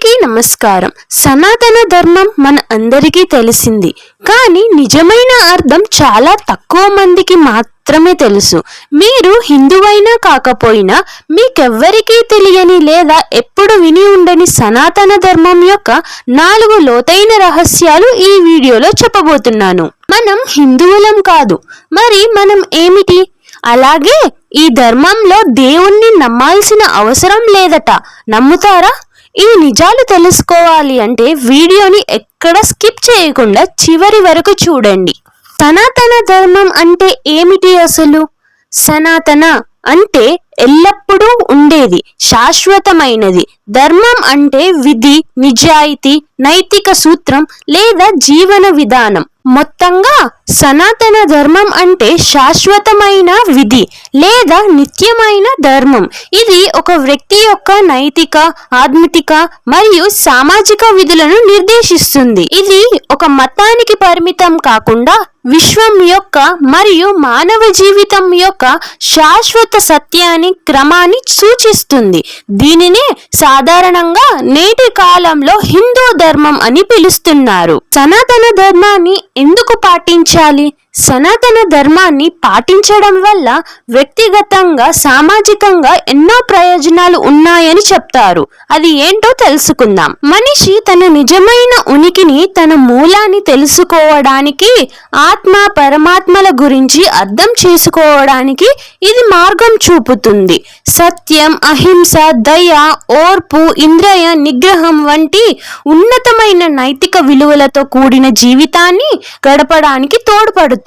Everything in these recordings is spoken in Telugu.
అందరికీ నమస్కారం. సనాతన ధర్మం మన అందరికీ తెలిసింది. కానీ నిజమైన అర్థం చాలా తక్కువ మందికి మాత్రమే తెలుసు. మీరు హిందువైనా కాకపోయినా మీకెవ్వరికీ తెలియని లేదా ఎప్పుడు విని ఉండని సనాతన ధర్మం యొక్క నాలుగు లోతైన రహస్యాలు ఈ వీడియోలో చెప్పబోతున్నాను. మనం హిందువులం కాదు. మరి మనం ఏమిటి? అలాగే ఈ ధర్మంలో దేవుణ్ణి నమ్మాల్సిన అవసరం లేదట. నమ్ముతారా? ఈ నిజాలు తెలుసుకోవాలి అంటే వీడియోని ఎక్కడ స్కిప్ చేయకుండా చివరి వరకు చూడండి. సనాతన ధర్మం అంటే ఏమిటి అసలు? సనాతన అంటే ఎల్లప్పుడూ ఉండేది శాశ్వతమైనది. ధర్మం అంటే విధి నిజాయితీ నైతిక సూత్రం లేదా జీవన విధానం. మొత్తంగా సనాతన ధర్మం అంటే శాశ్వతమైన విధి లేదా నిత్యమైన ధర్మం. ఇది ఒక వ్యక్తి యొక్క నైతిక ఆధ్మిక మరియు సామాజిక విధులను నిర్దేశిస్తుంది. ఇది ఒక మతానికి పరిమితం కాకుండా విశ్వం యొక్క మరియు మానవ జీవితం యొక్క శాశ్వత సత్యాన్ని క్రమాన్ని సూచిస్తుంది. దీనినే సాధారణంగా నేటి కాలంలో హిందూ ధర్మం అని పిలుస్తున్నారు. సనాతన ధర్మాన్ని ఎందుకు పాటించాలి? సనాతన ధర్మాన్ని పాటించడం వల్ల వ్యక్తిగతంగా సామాజికంగా ఎన్నో ప్రయోజనాలు ఉన్నాయని చెప్తారు. అది ఏంటో తెలుసుకుందాం. మనిషి తన నిజమైన ఉనికిని తన మూలాన్ని తెలుసుకోవడానికి ఆత్మ పరమాత్మల గురించి అర్థం చేసుకోవడానికి ఇది మార్గం చూపుతుంది. సత్యం అహింస దయ ఓర్పు ఇంద్రియ నిగ్రహం వంటి ఉన్నతమైన నైతిక విలువలతో కూడిన జీవితాన్ని గడపడానికి తోడ్పడుతుంది.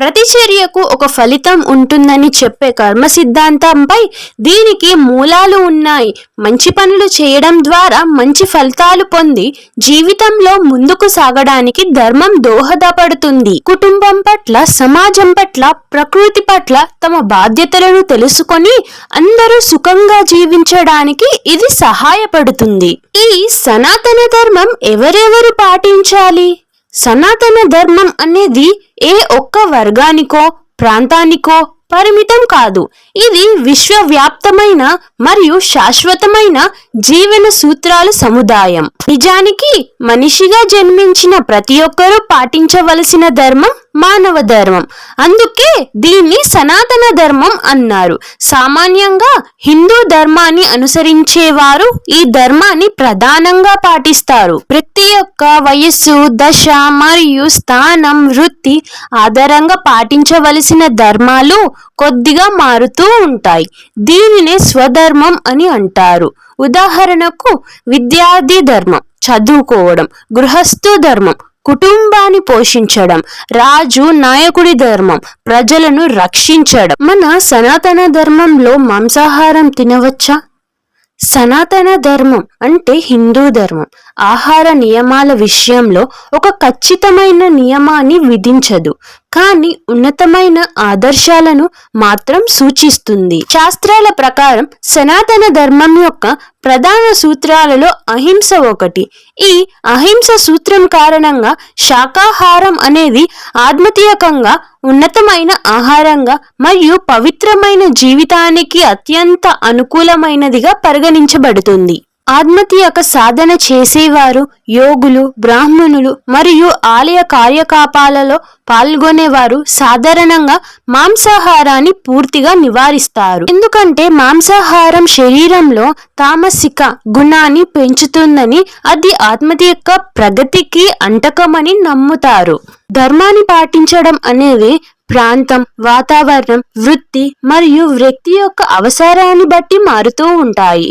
ప్రతి చర్యకు ఒక ఫలితం ఉంటుందని చెప్పే కర్మ సిద్ధాంతంపై దీనికి మూలాలు ఉన్నాయి. మంచి పనులు చేయడం ద్వారా మంచి ఫలితాలు పొంది జీవితంలో ముందుకు సాగడానికి ధర్మం దోహదపడుతుంది. కుటుంబం పట్ల సమాజం పట్ల ప్రకృతి పట్ల తమ బాధ్యతలను తెలుసుకొని అందరూ సుఖంగా జీవించడానికి ఇది సహాయపడుతుంది. ఈ సనాతన ధర్మం ఎవరెవరు పాటించాలి? సనాతన ధర్మం అనేది ఏ ఒక్క వర్గానికో ప్రాంతానికో పరిమితం కాదు. ఇది విశ్వవ్యాప్తమైన మరియు శాశ్వతమైన జీవన సూత్రాల సముదాయం. నిజానికి మనిషిగా జన్మించిన ప్రతి ఒక్కరూ పాటించవలసిన ధర్మం మానవ ధర్మం. అందుకే దీన్ని సనాతన ధర్మం అన్నారు. సామాన్యంగా హిందూ ధర్మాన్ని అనుసరించేవారు ఈ ధర్మాన్ని ప్రధానంగా పాటిస్తారు. ప్రతి ఒక్క వయస్సు దశ మరియు స్థానం వృత్తి ఆధారంగా పాటించవలసిన ధర్మాలు కొద్దిగా మారుతూ ఉంటాయి. దీనినే స్వధర్మం అని అంటారు. ఉదాహరణకు విద్యార్థి ధర్మం చదువుకోవడం గృహస్థు ధర్మం కుటుంబాన్ని పోషించడం రాజు నాయకుడి ధర్మం ప్రజలను రక్షించడం. మన సనాతన ధర్మంలో మాంసాహారం తినవచ్చా? సనాతన ధర్మం అంటే హిందూ ధర్మం. ఆహార నియమాల విషయంలో ఒక ఖచ్చితమైన నియమాన్ని విధించదు. కానీ ఉన్నతమైన ఆదర్శాలను మాత్రం సూచిస్తుంది. శాస్త్రాల ప్రకారం సనాతన ధర్మం యొక్క ప్రధాన సూత్రాలలో అహింస ఒకటి. ఈ అహింస సూత్రం కారణంగా శాకాహారం అనేది ఆత్మతీయకంగా ఉన్నతమైన ఆహారంగా మరియు పవిత్రమైన జీవితానికి అత్యంత అనుకూలమైనదిగా పరిగణించబడుతుంది. ఆత్మతీయక సాధన చేసేవారు యోగులు బ్రాహ్మణులు మరియు ఆలయ కార్యకలాపాలలో పాల్గొనేవారు సాధారణంగా మాంసాహారాన్ని పూర్తిగా నివారిస్తారు. ఎందుకంటే మాంసాహారం శరీరంలో తామసిక గుణాన్ని పెంచుతుందని అది ఆత్మతీయక ప్రగతికి అంటకమని నమ్ముతారు. ధర్మాన్ని పాటించడం అనేది ప్రాంతం వాతావరణం వృత్తి మరియు వ్యక్తి యొక్క అవసరాన్ని బట్టి మారుతూ ఉంటాయి.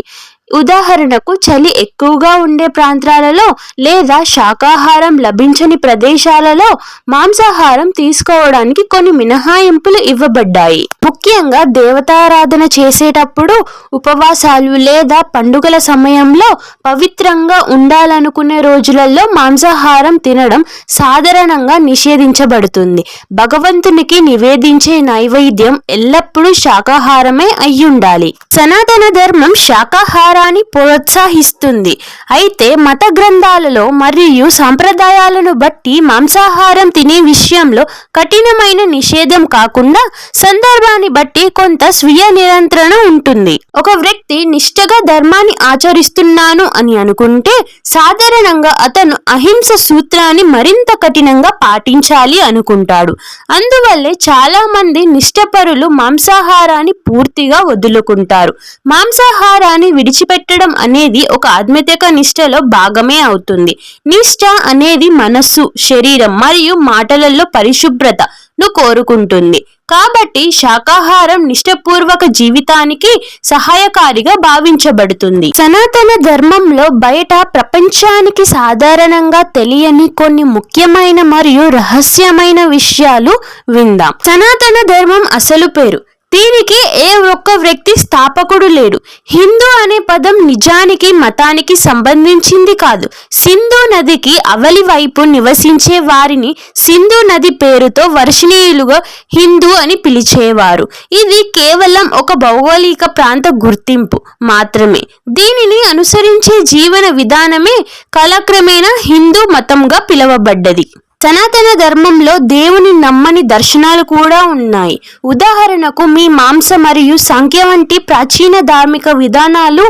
ఉదాహరణకు చలి ఎక్కువగా ఉండే ప్రాంతాలలో లేదా శాకాహారం లభించని ప్రదేశాలలో మాంసాహారం తీసుకోవడానికి కొన్ని మినహాయింపులు ఇవ్వబడ్డాయి. ముఖ్యంగా దేవతారాధన చేసేటప్పుడు ఉపవాసాలు లేదా పండుగల సమయంలో పవిత్రంగా ఉండాలనుకునే రోజులలో మాంసాహారం తినడం సాధారణంగా నిషేధించబడుతుంది. భగవంతునికి నివేదించే నైవేద్యం ఎల్లప్పుడూ శాకాహారమే అయ్యుండాలి. సనాతన ధర్మం శాకాహారాన్ని ప్రోత్సహిస్తుంది. అయితే మత గ్రంథాలలో మరియు సాంప్రదాయాలను బట్టి మాంసాహారం తినే విషయంలో కఠినమైన నిషేధం కాకుండా సందర్భాన్ని బట్టి కొంత స్వీయ నియంత్రణ ఉంటుంది. ఒక వ్యక్తి నిష్ఠగా ధర్మాన్ని ఆచరిస్తున్నాను అని అనుకుంటే సాధారణంగా అతను అహింస సూత్రాన్ని మరింత కఠినంగా పాటించాలి అనుకుంటాడు. అందువల్లే చాలా మంది నిష్ఠపరులు మాంసాహారాన్ని పూర్తిగా వదులుకుంటారు. మాంసాహారాన్ని విడిచిపెట్టడం అనేది ఒక ఆధ్యాత్మిక నిష్ఠలో భాగమే అవుతుంది. నిష్ఠ అనేది మనస్సు శరీరం మరియు మాటలలో పరిశుభ్రతను కోరుకుంటుంది. కాబట్టి శాకాహారం నిష్ఠపూర్వక జీవితానికి సహాయకారిగా భావించబడుతుంది. సనాతన ధర్మంలో బయట ప్రపంచానికి సాధారణంగా తెలియని కొన్ని ముఖ్యమైన మరియు రహస్యమైన విషయాలు విందాం. సనాతన ధర్మం అసలు పేరు దీనికి ఏ ఒక్క వ్యక్తి స్థాపకుడు లేడు. హిందూ అనే పదం నిజానికి మతానికి సంబంధించింది కాదు. సింధు నదికి అవలి వైపు నివసించే వారిని సింధు నది పేరుతో వర్షణీయులుగా హిందూ అని పిలిచేవారు. ఇది కేవలం ఒక భౌగోళిక ప్రాంత గుర్తింపు మాత్రమే. దీనిని అనుసరించే జీవన విధానమే కాలక్రమేణా హిందూ మతంగా పిలువబడ్డది. సనాతన ధర్మంలో దేవుని నమ్మని దర్శనాలు కూడా ఉన్నాయి. ఉదాహరణకు మీ మాంస మరియు సంఖ్య వంటి ప్రాచీన ధార్మిక విధానాలు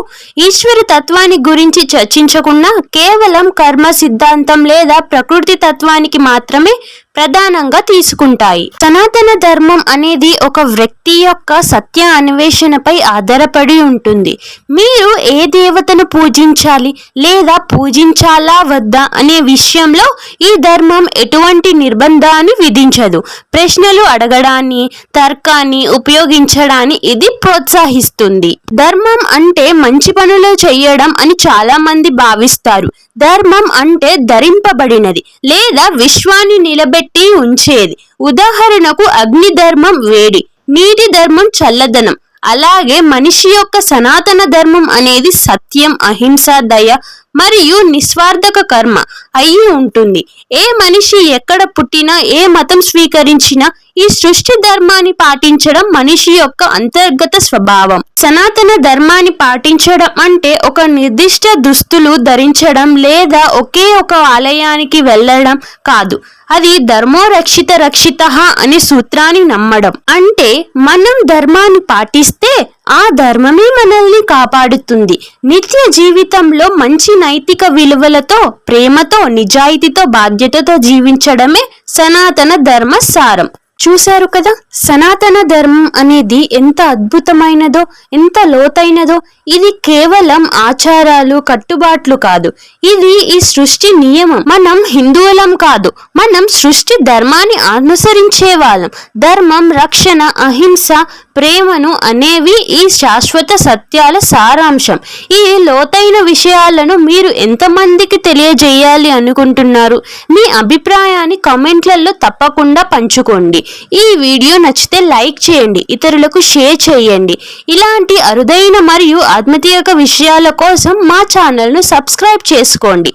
ఈశ్వర తత్వాన్ని గురించి చర్చించకుండా కేవలం కర్మ సిద్ధాంతం లేదా ప్రకృతి తత్వానికి మాత్రమే ప్రధానంగా తీసుకుంటాయి. సనాతన ధర్మం అనేది ఒక వ్యక్తి యొక్క సత్య అన్వేషణపై ఆధారపడి ఉంటుంది. మీరు ఏ దేవతను పూజించాలి లేదా పూజించాలా వద్దా అనే విషయంలో ఈ ధర్మం ఎటువంటి నిర్బంధాన్ని విధించదు. ప్రశ్నలు అడగడాన్ని తర్కాన్ని ఉపయోగించడాన్ని ఇది ప్రోత్సహిస్తుంది. ధర్మం అంటే మంచి పనులు చేయడం అని చాలా మంది భావిస్తారు. ధర్మం అంటే ధరింపబడినది లేదా విశ్వాన్ని నిలబెట్టి ఉంచేది. ఉదాహరణకు అగ్ని ధర్మం వేడి నీటి ధర్మం చల్లదనం. అలాగే మనిషి యొక్క సనాతన ధర్మం అనేది సత్యం అహింస దయ మరియు నిస్వార్థక కర్మ అయి ఉంటుంది. ఏ మనిషి ఎక్కడ పుట్టినా ఏ మతం స్వీకరించినా ఈ సృష్టి ధర్మాన్ని పాటించడం మనిషి యొక్క అంతర్గత స్వభావం. సనాతన ధర్మాన్ని పాటించడం అంటే ఒక నిర్దిష్ట దుస్తులు ధరించడం లేదా ఒకే ఒక ఆలయానికి వెళ్ళడం కాదు. అది ధర్మో రక్షిత రక్షిత అనే సూత్రాన్ని నమ్మడం. అంటే మనం ధర్మాన్ని పాటిస్తే ఆ ధర్మమే మనల్ని కాపాడుతుంది. నిత్య జీవితంలో మంచి నైతిక విలువలతో ప్రేమతో నిజాయితీతో బాధ్యతతో జీవించడమే సనాతన ధర్మ సారం. చూశారు కదా? సనాతన ధర్మం అనేది ఎంత అద్భుతమైనదో ఎంత లోతైనదో ఇది కేవలం ఆచారాలు కట్టుబాట్లు కాదు. ఇది ఈ సృష్టి నియమం. మనం హిందువులం కాదు. మనం సృష్టి ధర్మాన్ని అనుసరించే వాళ్ళం. ధర్మం రక్షణ అహింస ప్రేమను అనేవి ఈ శాశ్వత సత్యాల సారాంశం. ఈ లోతైన విషయాలను మీరు ఎంతమందికి తెలియజేయాలి అనుకుంటున్నారు? మీ అభిప్రాయాన్ని కామెంట్లలో తప్పకుండా పంచుకోండి. ఈ వీడియో నచ్చితే లైక్ చేయండి ఇతరులకు షేర్ చేయండి. ఇలాంటి అరుదైన మరియు ఆత్మీయక విషయాల కోసం మా ఛానల్ను సబ్స్క్రైబ్ చేసుకోండి.